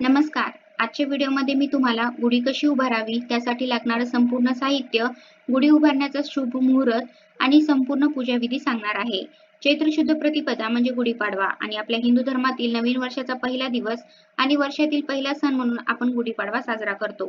नमस्कार. आजच्या व्हिडिओमध्ये मी तुम्हाला गुढी कशी उभारावी त्यासाठी लागणारं संपूर्ण साहित्य गुढी उभारण्याचा शुभ मुहूर्त आणि संपूर्ण पूजाविधी सांगणार आहे. चैत्र शुद्ध प्रतिपदा म्हणजे गुढीपाडवा आणि आपल्या हिंदू धर्मातील नवीन वर्षाचा पहिला दिवस आणि वर्षातील पहिला सण म्हणून आपण गुढीपाडवा साजरा करतो.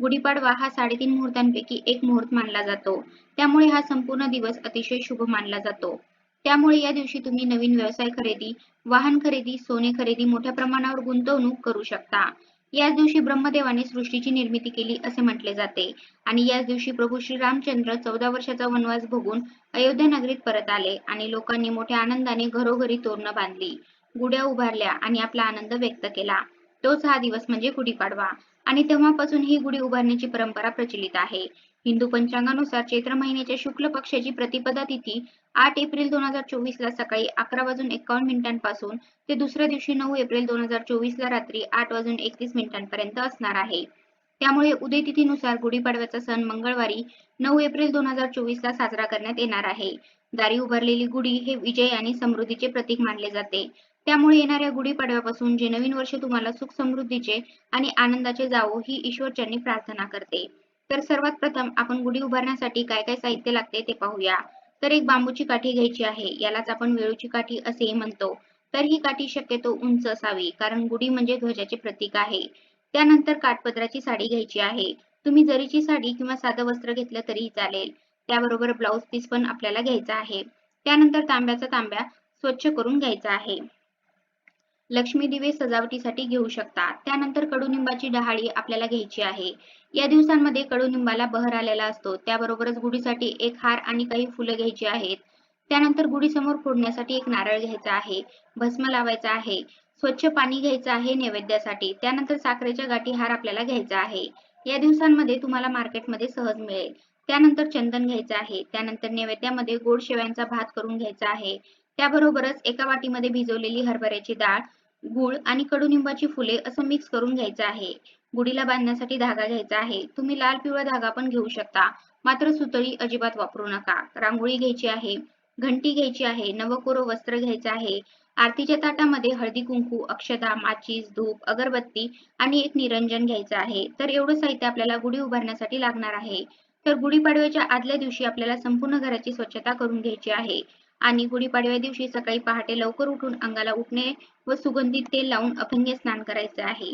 गुढीपाडवा हा साडेतीन मुहूर्तांपैकी एक मुहूर्त मानला जातो. त्यामुळे हा संपूर्ण दिवस अतिशय शुभ मानला जातो. त्यामुळे या दिवशी तुम्ही नवीन व्यवसाय खरेदी वाहन खरेदी सोने खरेदी मोठ्या प्रमाणावर गुंतवणूक करू शकता. याच दिवशी ब्रह्मदेवाने सृष्टीची निर्मिती केली असे म्हटले जाते. आणि याच दिवशी प्रभू श्री रामचंद्र चौदा वर्षाचा वनवास भोगून अयोध्या नगरीत परत आले आणि लोकांनी मोठ्या आनंदाने घरोघरी तोरणं बांधली. गुड्या उभारल्या आणि आपला आनंद व्यक्त केला. तोच हा दिवस म्हणजे गुढीपाडवा. आणि तेव्हापासून ही गुढी उभारण्याची परंपरा प्रचलित आहे. हिंदू पंचांगानुसार चैत्र महिन्याच्या शुक्ल पक्षाची प्रतिपदा तिथी आठ एप्रिल दोन हजार चोवीस ला सकाळी अकरा वाजून एकावन्न मिनिटांपासून ते दुसऱ्या दिवशी नऊ एप्रिल दोन हजार चोवीस ला रात्री आठ वाजून एकतीस मिनिटांपर्यंत असणार आहे. त्यामुळे उदय तिथीनुसार गुढीपाडव्याचा सण मंगळवारी नऊ एप्रिल दोन हजार चोवीस ला साजरा करण्यात येणार आहे. दारी उभारलेली गुढी हे विजय आणि समृद्धीचे प्रतीक मानले जाते. त्यामुळे येणाऱ्या गुढीपाडव्यापासून जे नवीन वर्ष तुम्हाला सुख समृद्धीचे आणि आनंदाचे जावो ही ईश्वरचरणी प्रार्थना करते. तर सर्वात प्रथम आपण गुढी उभारण्यासाठी काय काय साहित्य लागते ते पाहूया. तर एक बांबूची काठी घ्यायची आहे. यालाच आपण वेळूची काठी असेही म्हणतो. तर ही काठी शक्यतो उंच असावी कारण गुढी म्हणजे ध्वजाचे प्रतीक आहे. त्यानंतर काठपदराची साडी घ्यायची आहे. तुम्ही जरीची साडी किंवा साधं वस्त्र घेतलं तरीही चालेल. त्याबरोबर ब्लाऊज पीस पण आपल्याला घ्यायचा आहे. त्यानंतर तांब्याचा तांब्या स्वच्छ करून घ्यायचा आहे. लक्ष्मी दिवे सजावटीसाठी घेऊ शकता त्यानंतर कडुनिंबाची डहाळी आपल्याला घ्यायची आहे. या दिवसांमध्ये कडुनिंबाला बहर आलेला असतो. त्याबरोबरच गुढीसाठी एक हार आणि काही फुलं घ्यायची आहेत. त्यानंतर गुढीसमोर फोडण्यासाठी एक नारळ घ्यायचा आहे. भस्म लावायचा आहे. स्वच्छ पाणी घ्यायचं आहे नैवेद्यासाठी. त्यानंतर साखरेच्या गाठी हार आपल्याला घ्यायचा आहे. या दिवसांमध्ये तुम्हाला मार्केटमध्ये सहज मिळेल. त्यानंतर चंदन घ्यायचं आहे. त्यानंतर नैवेद्यामध्ये गोड शेव्यांचा भात करून घ्यायचा आहे. त्याबरोबरच एका वाटीमध्ये भिजवलेली हरभऱ्याची डाळ गुळ आणि कडुनिंबाची फुले असं मिक्स करून घ्यायचं आहे. गुढीला बांधण्यासाठी धागा घ्यायचा आहे. तुम्ही लाल पिवळा धागा पण घेऊ शकता. मात्र सुतळी अजिबात वापरू नका. रांगोळी घ्यायची आहे घंटी घ्यायची आहे नवकोरो वस्त्र घ्यायचं आहे. आरतीच्या ताटामध्ये हळदी कुंकू अक्षदा माचीस धूप अगरबत्ती आणि एक निरंजन घ्यायचं आहे. तर एवढं साहित्य आपल्याला गुढी उभारण्यासाठी लागणार आहे. तर गुढीपाडव्याच्या आदल्या दिवशी आपल्याला संपूर्ण घराची स्वच्छता करून घ्यायची आहे. आणि गुढीपाडव्या दिवशी सकाळी पहाटे लवकर उठून अंगाला उठणे व सुगंधित तेल लावून अभंग्य स्नान करायचे आहे.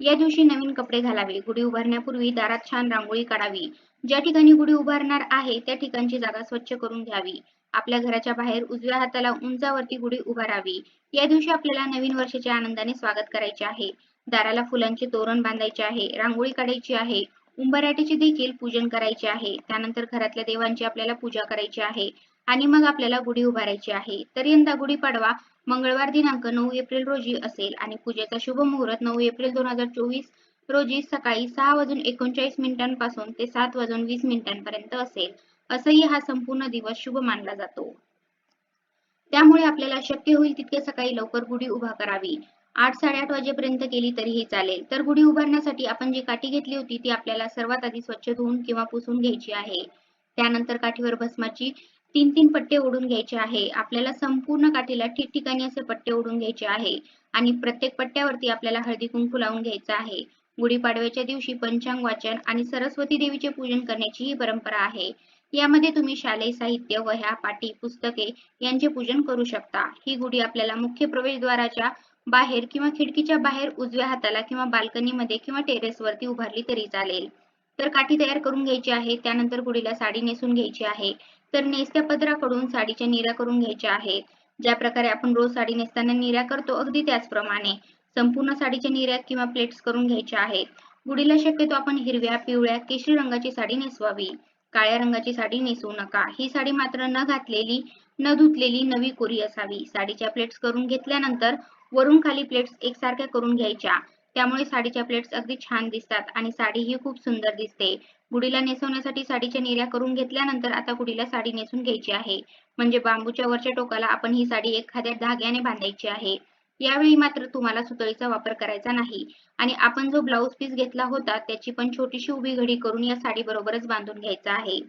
या दिवशी नवीन कपडे घालावे. गुढी उभारण्यापूर्वी दारात छान रांगोळी काढावी. ज्या ठिकाणी गुढी उभारणार आहे त्या ठिकाणची जागा स्वच्छ करून घ्यावी. आपल्या घराच्या बाहेर उजव्या हाताला उंचावरती गुढी उभारावी. या दिवशी आपल्याला नवीन वर्षाच्या आनंदाने स्वागत करायचे आहे. दाराला फुलांचे तोरण बांधायचे आहे. रांगोळी काढायची आहे. उंबराटीचे देखील पूजन करायचे आहे. त्यानंतर घरातल्या देवांची आपल्याला पूजा करायची आहे. आणि मग आपल्याला गुढी उभारायची आहे. तर यंदा गुढीपाडवा मंगळवार दिनांक नऊ एप्रिल रोजी असेल आणि पूजेचा शुभ मुहूर्त नऊ एप्रिल दोन हजार चोवीस रोजी सकाळी सहा वाजून एकोणचाळीस मिनिटांपासून ते सात वाजून वीस मिनिटांपर्यंत असेल. असंही हा संपूर्ण दिवस शुभ मानला जातो. त्यामुळे आपल्याला शक्य होईल तितके सकाळी लवकर गुढी उभा करावी. आठ साडेआठ वाजेपर्यंत केली तरीही चालेल. तर गुढी उभारण्यासाठी आपण जी काठी घेतली होती ती आपल्याला सर्वात आधी स्वच्छ धुवून किंवा पुसून घ्यायची आहे. त्यानंतर काठीवर भस्माची तीन तीन पट्टे ओढून घ्यायचे आहे. आपल्याला संपूर्ण काठीला ठिकठिकाणी असे पट्टे ओढून घ्यायचे आहे. आणि प्रत्येक पट्ट्यावरती आपल्याला हळदी कुंकू लावून घ्यायचं आहे. गुढीपाडव्याच्या दिवशी पंचांग वाचन आणि सरस्वती देवीचे पूजन करण्याची ही परंपरा आहे. यामध्ये तुम्ही शालेय साहित्य वह्या पाटी पुस्तके यांचे पूजन करू शकता. ही गुढी आपल्याला मुख्य प्रवेशद्वाराच्या बाहेर किंवा खिडकीच्या बाहेर उजव्या हाताला किंवा बाल्कनीमध्ये किंवा टेरेसवरती उभारली तरी चालेल. तर काठी तयार करून घ्यायची आहे. त्यानंतर गुढीला साडी नेसून घ्यायची आहे. तर नेसत्या पदराकडून साडीच्या निऱ्या करून घ्यायच्या आहेत. ज्या प्रकारे आपण रोज साडी नेसताना निऱ्या करतो अगदी त्याचप्रमाणे संपूर्ण साडीच्या निऱ्या किंवा प्लेट्स करून घ्यायच्या आहेत. गुडीला शक्यतो आपण हिरव्या पिवळ्या केशरी रंगाची साडी नेसवावी. काळ्या रंगाची साडी नेसवू नका. ही साडी मात्र न घातलेली न धुतलेली नवी कोरी असावी. साडीच्या प्लेट्स करून घेतल्यानंतर वरून खाली प्लेट्स एकसारख्या करून घ्यायच्या. त्यामुळे साडीच्या प्लेट्स अगदी छान दिसतात आणि साडी ही खूप सुंदर दिसते. गुढीला नेसवण्यासाठी साडीच्या निर्या करून घेतल्यानंतर आता गुढीला साडी नेसून घ्यायची आहे. म्हणजे बांबूच्या वरच्या टोकाला आपण ही साडी एखाद्या धाग्याने बांधायची आहे. यावेळी मात्र तुम्हाला सुतळीचा वापर करायचा नाही. आणि आपण जो ब्लाऊज पीस घेतला होता त्याची पण छोटीशी उभी घडी करून या साडी बरोबरच बांधून घ्यायचा आहे.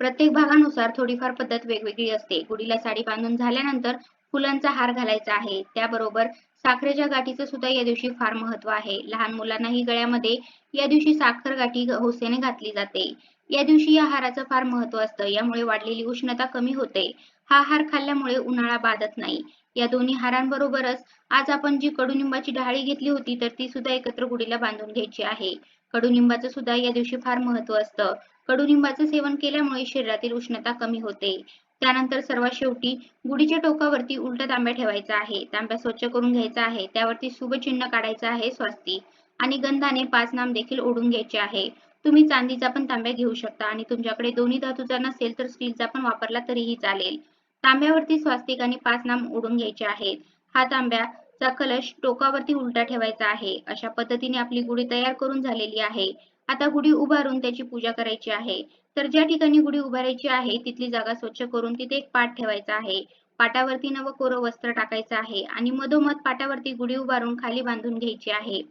प्रत्येक भागानुसार थोडीफार पद्धत वेगवेगळी असते. गुढीला साडी बांधून झाल्यानंतर फुलांचा हार घालायचा आहे. त्याबरोबर साखरेच्या गाठीचं सुद्धा या दिवशी फार महत्त्व आहे. लहान मुलांनाही गळ्यामध्ये या दिवशी साखर गाठी होसेने घातली जाते. या दिवशी या हाराचं फार महत्त्व असतं. यामुळे वाढलेली उष्णता कमी होते. हा हार खाल्ल्यामुळे उन्हाळा बाधत नाही. या दोन्ही हारांबरोबरच आज आपण जी कडुनिंबाची ढाळी घेतली होती तर ती सुद्धा एकत्र गुढीला बांधून घ्यायची आहे. कडुनिंबाचं सुद्धा या दिवशी फार महत्त्व असतं. कडुनिंबाचं सेवन केल्यामुळे शरीरातील उष्णता कमी होते. त्यानंतर सर्वात शेवटी गुढीच्या टोकावरती उलटा तांब्या ठेवायचा आहे. तांब्या स्वच्छ करून घ्यायचा आहे. त्यावरती शुभ चिन्ह काढायचं आहे स्वस्ती. आणि गंधाने पाच नाम देखील ओढून घ्यायचे आहे. तुम्ही चांदीचा पण तांब्या घेऊ शकता आणि तुमच्याकडे दोन्ही धातूचा नसेल तर स्टीलचा पण वापरला तरीही चालेल. तांब्यावरती स्वास्तिक आणि पाच नाम ओढून घ्यायचे आहेत. हा तांब्याचा कलश टोकावरती उलटा ठेवायचा आहे. अशा पद्धतीने आपली गुढी तयार करून झालेली आहे. आता गुढी उभारून त्याची पूजा करायची आहे. तर ज्या ठिकाणी गुढी उभारायची आहे तिथली जागा स्वच्छ करून तिथे एक पाट ठेवायचा आहे. पाटावरती नवं कोरं वस्त्र टाकायचं आहे आणि मधोमध पाटावरती गुढी उभारून खाली बांधून घ्यायची आहे.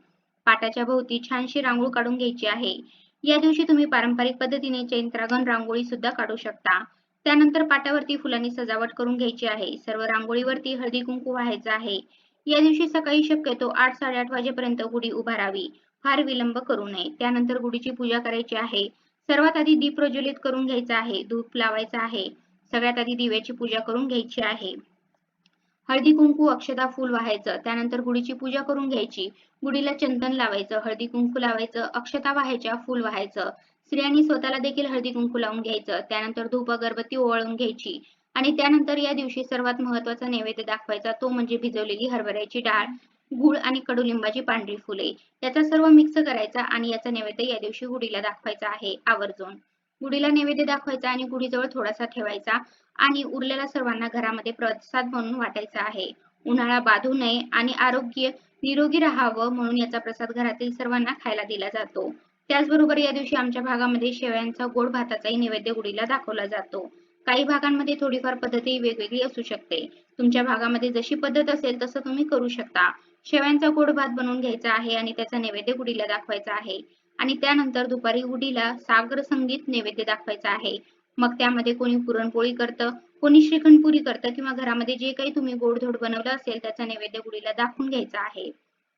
पाटाच्या भोवती छानशी रांगोळ काढून घ्यायची आहे. या दिवशी तुम्ही पारंपरिक पद्धतीने चैत्रागण रांगोळी सुद्धा काढू शकता. त्यानंतर पाटावरती फुलांनी सजावट करून घ्यायची आहे. सर्व रांगोळीवरती हळदी कुंकू व्हायचं आहे. या दिवशी सकाळी शक्यतो आठ साडेआठ वाजेपर्यंत गुढी उभारावी. फार विलंब करू नये. त्यानंतर गुढीची पूजा करायची आहे. सर्वात आधी दीप प्रज्वलित करून घ्यायचा आहे. धूप लावायचा आहे. सगळ्यात आधी दिव्याची पूजा करून घ्यायची आहे. हळदी कुंकू अक्षता फूल व्हायचं. त्यानंतर गुढीची पूजा करून घ्यायची. गुढीला चंदन लावायचं हळदी कुंकू लावायचं अक्षता व्हायच्या फूल व्हायचं. स्त्रियांनी स्वतःला देखील हळदी कुंकू लावून घ्यायचं. त्यानंतर धूप अगरबत्ती ओवाळून घ्यायची. आणि त्यानंतर या दिवशी सर्वात महत्त्वाचा नैवेद्य दाखवायचा तो म्हणजे भिजवलेली हरभऱ्याची डाळ. गुळ आणि कडुलिंबाची पांढरी फुले. याचा सर्व मिक्स करायचा आणि याचा नैवेद्य या दिवशी गुढीला दाखवायचा आहे आवर्जून. गुढीला नैवेद्य दाखवायचा आणि गुढीजवळ थोडासा ठेवायचा आणि उरलेला सर्वांना घरामध्ये प्रसाद म्हणून वाटायचा आहे. उन्हाळा बाधू नये आणि आरोग्य निरोगी राहावं म्हणून याचा प्रसाद घरातील सर्वांना खायला दिला जातो. त्याचबरोबर या दिवशी आमच्या भागामध्ये शेवयांचा गोड भाताचाही नैवेद्य गुढीला दाखवला जातो. काही भागांमध्ये थोडीफार पद्धती वेगवेगळी असू शकते. तुमच्या भागामध्ये जशी पद्धत असेल तसं तुम्ही करू शकता. शेव्यांचा गोड भात बनवून घ्यायचा आहे आणि त्याचा नैवेद्य गुढीला दाखवायचा आहे. आणि त्यानंतर दुपारी गुढीला सागर संगीत नैवेद्य दाखवायचा आहे. मग त्यामध्ये कोणी पुरणपोळी करतं कोणी श्रीखंडपुरी करतं किंवा घरामध्ये जे काही तुम्ही गोडधोड बनवलं असेल त्याचा नैवेद्य गुढीला दाखवून घ्यायचा आहे.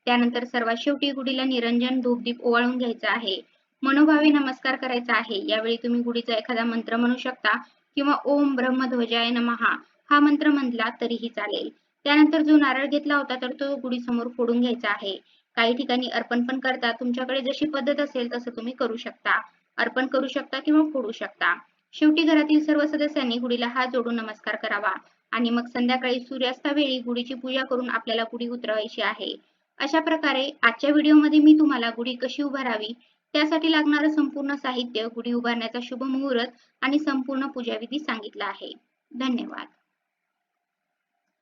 त्यानंतर सर्वात शेवटी गुढीला निरंजन धूपदीप ओवाळून घ्यायचा आहे. मनोभावे नमस्कार करायचा आहे. यावेळी तुम्ही गुढीचा एखादा मंत्र म्हणू शकता. किंवा ओम ब्रह्मध्वजाय नमहा हा मंत्र म्हटला तरीही चालेल. त्यानंतर जो नारळ घेतला होता तर तो गुढी समोर फोडून घ्यायचा आहे. काही ठिकाणी अर्पण पण करता. तुमच्याकडे जशी पद्धत असेल तसं तुम्ही करू शकता. अर्पण करू शकता किंवा फोडू शकता. शेवटी घरातील सर्व सदस्यांनी गुढीला हात जोडून नमस्कार करावा. आणि मग संध्याकाळी सूर्यास्तावेळी गुढीची पूजा करून आपल्याला गुढी उतरवायची आहे. अशा प्रकारे आजच्या व्हिडिओमध्ये मी तुम्हाला गुढी कशी उभारावी त्यासाठी लागणारं संपूर्ण साहित्य गुढी उभारण्याचा शुभ मुहूर्त आणि संपूर्ण पूजाविधी सांगितला आहे. धन्यवाद.